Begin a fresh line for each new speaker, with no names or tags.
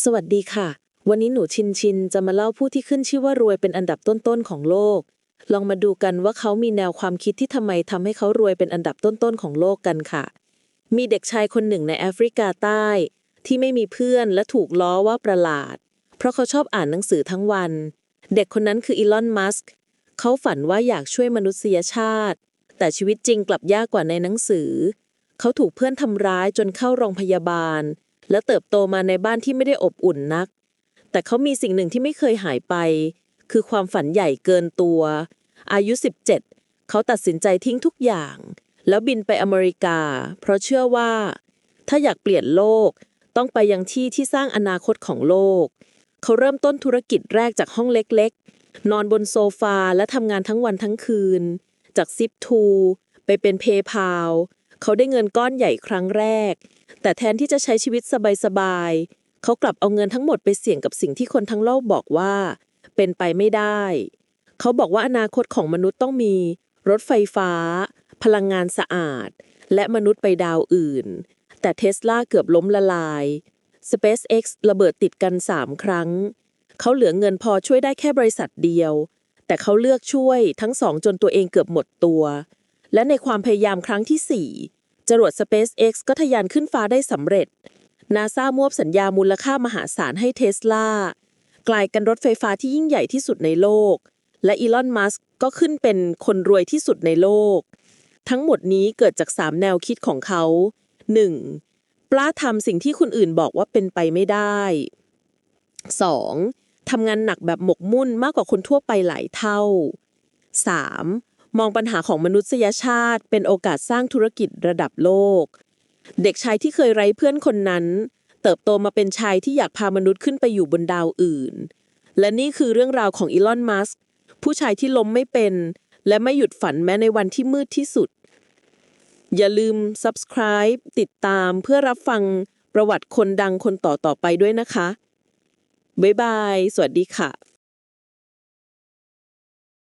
สวัสดีค่ะ วันนี้หนูชินชินจะมาเล่าผู้ที่ขึ้นชื่อว่ารวยเป็นอันดับต้นๆของโลก ลองมาดูกันว่าเขามีแนวความคิดที่ทำไมทำให้เขารวยเป็นอันดับต้นๆของโลกกันค่ะ มีเด็กชายคนหนึ่งในแอฟริกาใต้ ที่ไม่มีเพื่อนและถูกล้อว่าประหลาด เพราะเขาชอบอ่านหนังสือทั้งวัน เด็กคนนั้นคืออีลอน มัสก์เขาฝันว่าอยากช่วยมนุษยชาติ แต่ชีวิตจริงกลับยากกว่าในหนังสือ เขาถูกเพื่อนทำร้ายจนเข้าโรงพยาบาล และเติบโตมาในบ้านที่ไม่ได้อบอุ่นนัก แต่เขามีสิ่งหนึ่งที่ไม่เคยหายไป คือความฝันใหญ่เกินตัว อายุ 17 เขาตัดสินใจทิ้งทุกอย่าง แล้วบินไปอเมริกา เพราะเชื่อว่า ถ้าอยากเปลี่ยนโลก ต้องไปยังที่ที่สร้างอนาคตของโลก เขาเริ่มต้นธุรกิจแรกจากห้องเล็กๆ นอนบนโซฟาและทำงานทั้งวันทั้งคืน จากซิปทูไปเป็นเพย์พาลเขาได้เงินก้อนใหญ่ครั้งแรก แต่แทนที่จะใช้ชีวิตสบายๆเขากลับเอาเงินทั้งหมดไปเสี่ยงกับสิ่งที่คนทั้งโลกบอกว่า เป็นไปไม่ได้ เขาบอกว่าอนาคตของมนุษย์ต้องมี รถไฟฟ้า พลังงานสะอาด และมนุษย์ไปดาวอื่น แต่เทสลาเกือบล้มละลาย SpaceX ระเบิดติดกัน 3 ครั้ง เขาเหลือเงินพอช่วยได้แค่บริษัทเดียว แต่เขาเลือกช่วยทั้งสองจนตัวเองเกือบหมดตัว และในความพยายามครั้งที่ 4 จรวด SpaceX ก็ทะยานขึ้นฟ้าได้สำเร็จ นาซามอบสัญญามูลค่ามหาศาลให้เทสลากลายกันรถไฟฟ้าที่ยิ่งใหญ่ที่สุดในโลก และอีลอน มัสก์ก็ขึ้นเป็นคนรวยที่สุดในโลก ทั้งหมดนี้เกิดจาก 3 แนวคิดของเขา 1. กล้าทำสิ่งที่คนอื่นบอกว่าเป็นไปไม่ได้ 2. ทำงานหนักแบบหมกมุ่นมากกว่าคนทั่วไปหลายเท่า 3. มองปัญหาของมนุษยชาติ เป็นโอกาสสร้างธุรกิจระดับโลก เด็กชายที่เคยไร้เพื่อนคนนั้น เติบโตมาเป็นชายที่อยากพามนุษย์ขึ้นไปอยู่บนดาวอื่น และนี่คือเรื่องราวของอีลอน มัสก์ผู้ชายที่ล้มไม่เป็น และไม่หยุดฝันแม้ในวันที่มืดที่สุด อย่าลืม subscribe ติดตามเพื่อรับฟังประวัติคนดังคนต่อๆไปด้วยนะคะ บ๊ายบาย สวัสดีค่ะ